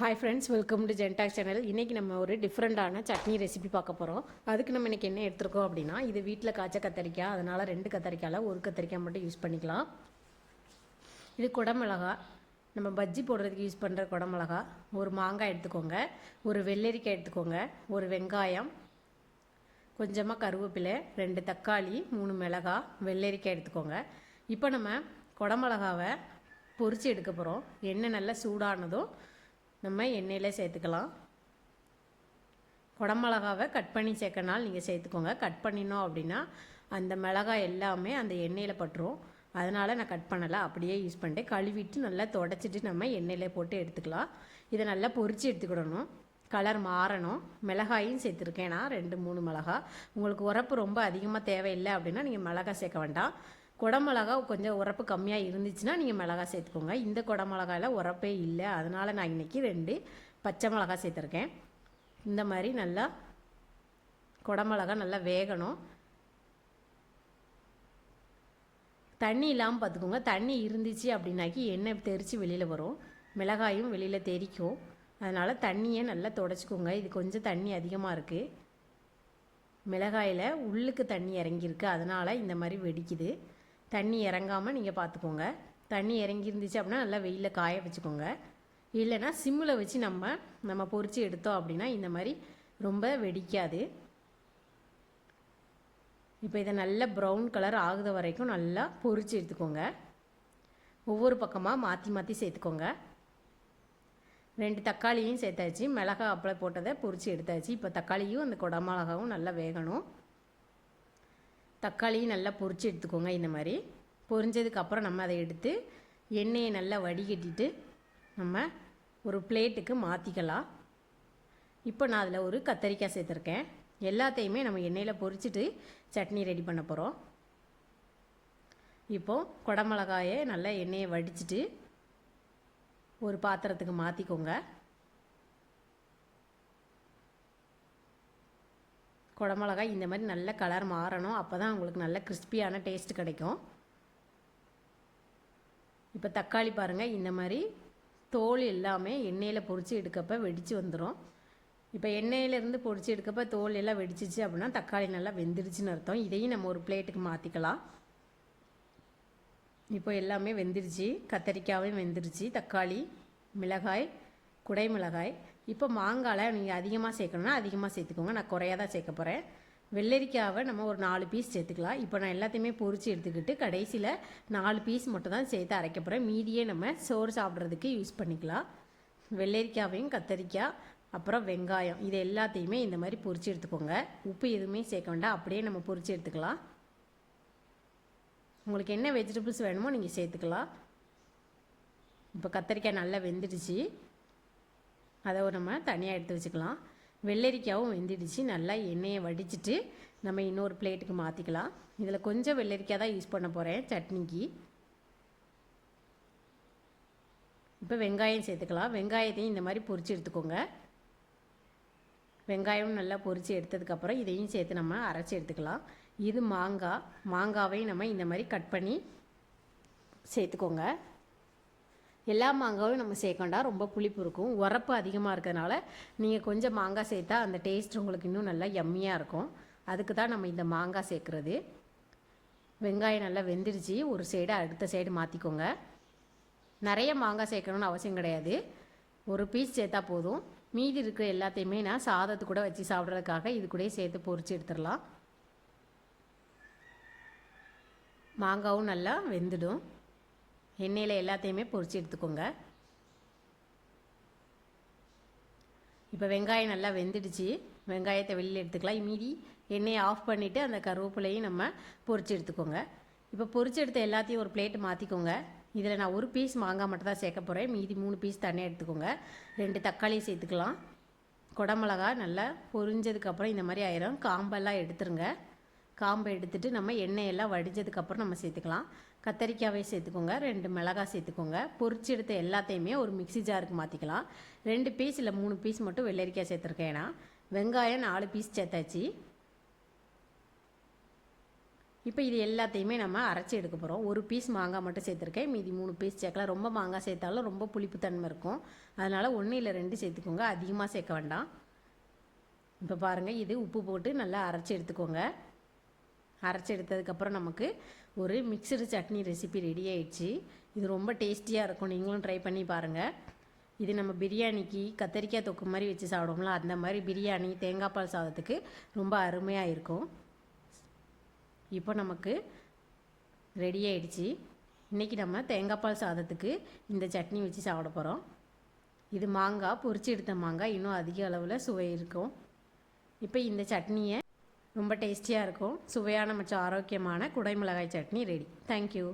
Hi friends welcome to ஜென்டாக் channel இன்றைக்கி நம்ம ஒரு டிஃப்ரெண்ட்டான சட்னி ரெசிபி பார்க்க போகிறோம் அதுக்கு நம்ம இன்றைக்கி என்ன எடுத்துருக்கோம் அப்படின்னா இது வீட்டில் காய்ச்ச கத்தரிக்காய் அதனால் ரெண்டு கத்தரிக்காயில் ஒரு கத்தரிக்காய் மட்டும் யூஸ் பண்ணிக்கலாம். இது குடமிளகா. நம்ம பஜ்ஜி போடுறதுக்கு யூஸ் பண்ணுற குடமிளகா. ஒரு மாங்காய் எடுத்துக்கோங்க. ஒரு வெள்ளரிக்காய் எடுத்துக்கோங்க. ஒரு வெங்காயம். கொஞ்சமாக கருவேப்பிலை ரெண்டு தக்காளி மூணு மிளகா வெள்ளரிக்காய் எடுத்துக்கோங்க. இப்போ நம்ம குடமிளகாவை பொறிச்சு எடுக்க போகிறோம் எண்ணெய் நல்லா சூடானதும் நம்ம எண்ணெயில் சேர்த்துக்கலாம். குடமிளகாவை கட் பண்ணி சேர்க்கனால் நீங்கள் சேர்த்துக்கோங்க. கட் பண்ணினோம் அப்படின்னா அந்த மிளகாய் எல்லாமே அந்த எண்ணெயில் பட்டுரும். அதனால் நான் கட் பண்ணலை. அப்படியே யூஸ் பண்ணிட்டேன். கழுவிட்டு நல்லா தொடச்சிட்டு நம்ம எண்ணெயில் போட்டு எடுத்துக்கலாம். இதை நல்லா பொறிச்சு எடுத்துக்கிடணும். கலர் மாறணும். மிளகாயும் சேர்த்துருக்கேன் நான். ரெண்டு மூணு மிளகா. உங்களுக்கு உரப்பு ரொம்ப அதிகமாக தேவையில்லை அப்படின்னா நீங்கள் மிளகாய் சேர்க்க வேண்டாம். குடமிளகா கொஞ்சம் உரப்பு கம்மியாக இருந்துச்சுன்னா நீங்கள் மிளகா சேர்த்துக்கோங்க. இந்த குடமிளகாயில் உரப்பே இல்லை. அதனால் நான் இன்றைக்கி ரெண்டு பச்சை மிளகா சேர்த்துருக்கேன். இந்த மாதிரி நல்லா குடமிளகா நல்லா வேகணும். தண்ணி இல்லாமல் பார்த்துக்கோங்க தண்ணி இருந்துச்சு அப்படின்னாக்கி எண்ணெய் தெரித்து வெளியில் வரும். மிளகாயும் வெளியில் தெரிக்கும் அதனால் தண்ணியை நல்லா தொடச்சிக்கோங்க. இது கொஞ்சம் தண்ணி அதிகமாக இருக்குது மிளகாயில் உள்ளுக்கு தண்ணி இறங்கியிருக்கு. அதனால் இந்த மாதிரி வெடிக்குது. தண்ணி இறங்காமல் நீங்கள் பார்த்துக்கோங்க தண்ணி இறங்கி இருந்துச்சு அப்படின்னா நல்லா வெயிலில் காய வச்சுக்கோங்க. இல்லைன்னா சிம்மில் வச்சு நம்ம நம்ம பொறிச்சு எடுத்தோம் அப்படின்னா இந்த மாதிரி ரொம்ப வெடிக்காது. இப்போ இதை நல்லா ப்ரௌன் கலர் ஆகுத வரைக்கும் நல்லா பொறிச்சு எடுத்துக்கோங்க. ஒவ்வொரு பக்கமாக மாற்றி மாற்றி சேர்த்துக்கோங்க. ரெண்டு தக்காளியும் சேர்த்தாச்சு. மிளகா அப்பளை போட்டதை பொரித்து எடுத்தாச்சு. இப்போ தக்காளியும் அந்த குடமிளகாவும் நல்லா வேகணும். தக்காளியும் நல்லா பொறிச்சு எடுத்துக்கோங்க இந்த மாதிரி. பொரிஞ்சதுக்கப்புறம் நம்ம அதை எடுத்து எண்ணெயை நல்லா வடிகட்டிட்டு நம்ம ஒரு பிளேட்டுக்கு மாற்றிக்கலாம் இப்போ நான் அதில் ஒரு கத்தரிக்காய் சேர்த்துருக்கேன். எல்லாத்தையுமே நம்ம எண்ணெயில் பொரிச்சிட்டு சட்னி ரெடி பண்ண போகிறோம் இப்போது குடமிளகாயை நல்லா எண்ணெயை வடிச்சிட்டு ஒரு பாத்திரத்துக்கு மாற்றிக்கோங்க குடமிளகாய் இந்த மாதிரி நல்ல கலர் மாறணும். அப்போ தான் உங்களுக்கு நல்ல கிறிஸ்பியான டேஸ்ட் கிடைக்கும். இப்போ தக்காளி பாருங்கள் இந்த மாதிரி தோல் எல்லாமே எண்ணெயில் பொரித்து எடுக்கப்போ வெடித்து வந்துடும் இப்போ எண்ணெயிலேருந்து பொரித்து எடுக்கப்போ தோல் எல்லாம் வெடிச்சிச்சு அப்படின்னா தக்காளி நல்லா வெந்துருச்சுன்னு அர்த்தம். இதையும் நம்ம ஒரு பிளேட்டுக்கு மாற்றிக்கலாம் இப்போ எல்லாமே வெந்துருச்சு. கத்தரிக்காயும் வெந்துருச்சு. தக்காளி மிளகாய் குடை மிளகாய். இப்போ மாங்காயில் நீங்கள் அதிகமாக சேர்க்கணுன்னா அதிகமாக சேர்த்துக்கோங்க. நான் குறையாக தான் சேர்க்க போகிறேன் வெள்ளரிக்காவை நம்ம ஒரு நாலு பீஸ் சேர்த்துக்கலாம். இப்போ நான் எல்லாத்தையுமே பொறிச்சு எடுத்துக்கிட்டு கடைசியில் நாலு பீஸ் மட்டும் தான் சேர்த்து அரைக்க போகிறேன் மீதியே நம்ம சோறு சாப்பிட்றதுக்கு யூஸ் பண்ணிக்கலாம். வெள்ளரிக்காவையும் கத்தரிக்காய் அப்புறம் வெங்காயம் இது எல்லாத்தையுமே இந்த மாதிரி பொரித்து எடுத்துக்கோங்க. உப்பு எதுவுமே சேர்க்க வேண்டாம். அப்படியே நம்ம பொரித்து எடுத்துக்கலாம். உங்களுக்கு என்ன வெஜிடபிள்ஸ் வேணுமோ நீங்கள் சேர்த்துக்கலாம். இப்போ கத்தரிக்காய் நல்லா வெந்துடுச்சு. அதை நம்ம தனியாக எடுத்து வச்சுக்கலாம். வெள்ளரிக்காவும் வெந்துடுச்சு. நல்லா எண்ணெயை வடிச்சிட்டு நம்ம இன்னொரு பிளேட்டுக்கு மாற்றிக்கலாம் இதில் கொஞ்சம் வெள்ளரிக்காய் தான் யூஸ் பண்ண போகிறேன் சட்னிக்கு. இப்போ வெங்காயம் சேர்த்துக்கலாம். வெங்காயத்தையும் இந்த மாதிரி பொரித்து எடுத்துக்கோங்க. வெங்காயம் நல்லா பொரித்து எடுத்ததுக்கப்புறம் இதையும் சேர்த்து நம்ம அரைச்சி எடுத்துக்கலாம். இது மாங்காய். மாங்காவையும் நம்ம இந்த மாதிரி கட் பண்ணி சேர்த்துக்கோங்க. எல்லா மாங்காயும் நம்ம சேர்க்கண்டா ரொம்ப புளிப்பு இருக்கும். உரப்பு அதிகமாக இருக்கிறதுனால நீங்கள் கொஞ்சம் மாங்காய் சேர்த்தா அந்த டேஸ்ட் உங்களுக்கு இன்னும் நல்லா எம்மியாக இருக்கும். அதுக்கு தான் நம்ம இந்த மாங்காய் சேர்க்குறது. வெங்காயம் நல்லா வெந்துருச்சு ஒரு சைடு அடுத்த சைடு மாற்றிக்கோங்க நிறைய மாங்காய் சேர்க்கணும்னு அவசியம் கிடையாது. ஒரு பீஸ் சேர்த்தா போதும். மீதி இருக்கிற எல்லாத்தையுமே நான் சாதத்து கூட வச்சு சாப்பிட்றதுக்காக இது கூட சேர்த்து பொறிச்சு எடுத்துடலாம். மாங்காவும் நல்லா வெந்துடும். எண்ணெயில் எல்லாத்தையுமே பொறிச்சு எடுத்துக்கோங்க. இப்போ வெங்காயம் நல்லா வெந்துடுச்சு. வெங்காயத்தை வெளியில் எடுத்துக்கலாம். மீதி எண்ணெயை ஆஃப் பண்ணிவிட்டு அந்த கருவேப்பிலையும் நம்ம பொறிச்சு எடுத்துக்கோங்க. இப்போ பொரிச்சு எடுத்த எல்லாத்தையும் ஒரு பிளேட்டு மாற்றிக்கோங்க இதில் நான் ஒரு பீஸ் மாங்காய் மட்டும் தான் சேர்க்க போகிறேன் மீதி மூணு பீஸ் தனியாக எடுத்துக்கோங்க. ரெண்டு தக்காளி சேர்த்துக்கலாம். குடமிளகா நல்லா பொரிஞ்சதுக்கப்புறம் இந்த மாதிரி ஆயிரும். காம்பெல்லாம் எடுத்துருங்க. காம்பை எடுத்துகிட்டு நம்ம எண்ணெயெல்லாம் வடிஞ்சதுக்கப்புறம் நம்ம சேர்த்துக்கலாம். கத்தரிக்காவே சேர்த்துக்கோங்க ரெண்டு மிளகாய் சேர்த்துக்கோங்க. பொரிச்சு எடுத்த எல்லாத்தையுமே ஒரு மிக்சி ஜாருக்கு மாற்றிக்கலாம் ரெண்டு பீஸ் இல்லை மூணு பீஸ் மட்டும் வெள்ளரிக்காய் சேர்த்துருக்கேன் ஏன்னா வெங்காயம் நாலு பீஸ் சேர்த்தாச்சு. இப்போ இது எல்லாத்தையுமே நம்ம அரைச்சி எடுக்க போகிறோம் ஒரு பீஸ் மாங்காய் மட்டும் சேர்த்துருக்கேன். மீதி மூணு பீஸ் சேர்க்கலாம். ரொம்ப மாங்காய் சேர்த்தாலும் ரொம்ப புளிப்பு தன்மை இருக்கும். அதனால் ஒன்று இல்லை ரெண்டு சேர்த்துக்கோங்க. அதிகமாக சேர்க்க வேண்டாம். இப்போ பாருங்கள் இது உப்பு போட்டு நல்லா அரைச்சி எடுத்துக்கோங்க. அரைச்சி எடுத்ததுக்கப்புறம் நமக்கு ஒரு மிக்சடு சட்னி ரெசிபி ரெடி ஆயிடுச்சு. இது ரொம்ப டேஸ்டியாக இருக்கும். நீங்களும் ட்ரை பண்ணி பாருங்கள் இது நம்ம பிரியாணிக்கு கத்தரிக்காய் தொக்கு மாதிரி வச்சு சாப்பிடுவோம்ல அந்த மாதிரி பிரியாணி தேங்காய் பால் சாதத்துக்கு ரொம்ப அருமையாக இருக்கும். இப்போ நமக்கு ரெடி ஆயிடுச்சு. இன்றைக்கி நம்ம தேங்காய் பால் சாதத்துக்கு இந்த சட்னி வச்சு சாப்பிட போகிறோம் இது மாங்காய் பொரிச்சு எடுத்த மாங்காய். இன்னும் அதிக அளவில் சுவை இருக்கும். இப்போ இந்த சட்னியை ரொம்ப டேஸ்டியாக இருக்கும் சுவையான மற்றும் ஆரோக்கியமான குடைமிளகாய் சட்னி ரெடி தேங்க்யூ